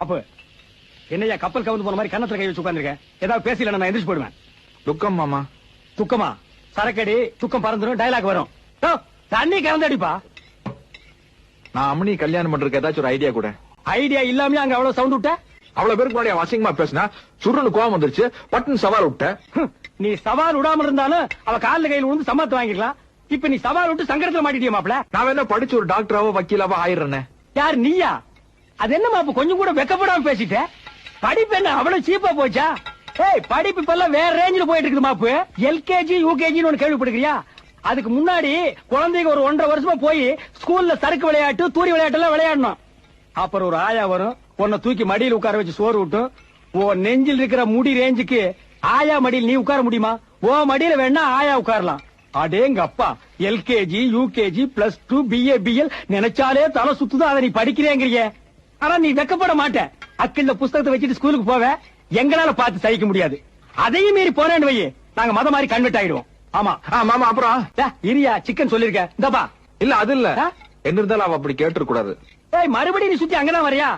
அப்ப என்னையா கப்பல் கவுந்து போன மாதிரி கன்னத்துல கை வச்சு உட்கார்ந்திருக்க? ஏதாவது பேசல நான் எந்திரிச்சு போயிடுவேன். துக்கம் மாமா. துக்கமா? சரக்கடி துக்கம் பறந்துடும் டயலாக் வரும். தண்ணி கலந்து அடிப்பா நான் அம்மனி கல்யாணம் பண்றதுக்கு ஏதாச்சும் ஒரு ஐடியா கூட. ஐடியா இல்லாமயே அங்க அவ்வளவு சவுண்ட் விட்ட? அவ்வளவு பேருக்கு முன்னாடி அவன் அசிங்கமா பேசினா சுருன்னு கோவம் வந்துருச்சு பட்டுன்னு சவால் விட்டேன் ஹம், நீ சவால் விடாம இருந்தாலும் அவ கால்ல கையில விழுந்து சம்மத்து வாங்கிக்கலாம். இப்ப நீ சவால் விட்டு சங்கடத்துல மாட்டிட்டிய மாப்ள நான் வேணா படிச்சு ஒரு டாக்டராவோ வக்கீலாவோ ஆயிடுறேனே. யார் நீயா? அது என்ன மாப்பு கொஞ்சம் கூட வெக்கப்படாம பேசிட்ட? படிப்பு என்ன அவ்வளவு சீப்பா போச்சா? ஏய் படிப்பு இப்பெல்லாம் வேற ரேஞ்சில் போயிட்டு இருக்குது மாப்பு எல்கேஜி யூகேஜி ஒன்று கேள்விப்படுக்கிறியா அதுக்கு முன்னாடி குழந்தைங்க ஒரு ஒன்றரை வருஷமா போய் ஸ்கூல்ல சறுக்கு விளையாட்டு தூரி விளையாட்டு எல்லாம் விளையாடணும். அப்புறம் ஒரு ஆயா வரும் உன்னை தூக்கி மடியில் உட்கார வச்சு சோறு விட்டும் உன் நெஞ்சில் இருக்கிற முடி ரேஞ்சுக்கு ஆயா மடியில் நீ உட்கார முடியுமா? ஓ மடியில வேணா ஆயா உட்காரலாம். அடேங்க அப்பா LKG UKG plus two BA BL நினைச்சாலே தலை சுத்துதான் அதை நீ படிக்கிறேங்கிறிய ஆனா நீ வெக்கப்பட மாட்ட. அக்கிள்ள புஸ்தகத்தை வச்சுட்டு ஸ்கூலுக்கு போவ. எங்களால பார்த்து சகிக்க முடியாது. அதையும் மீறி போறேன்னு வையே. நாங்க மத மாதிரி கன்வெர்ட் ஆயிடுவோம். ஆமா. ஆ, மாமா அப்புறம்? இரியா சிக்கன் சொல்லிருக்க. இந்தப்பா. இல்ல அது இல்ல? என்ன இருந்தாலும் அவ அப்படி கேட்டுற கூடாது ஏய் மறுபடியும் நீ சுத்தி அங்கதான் வரியா?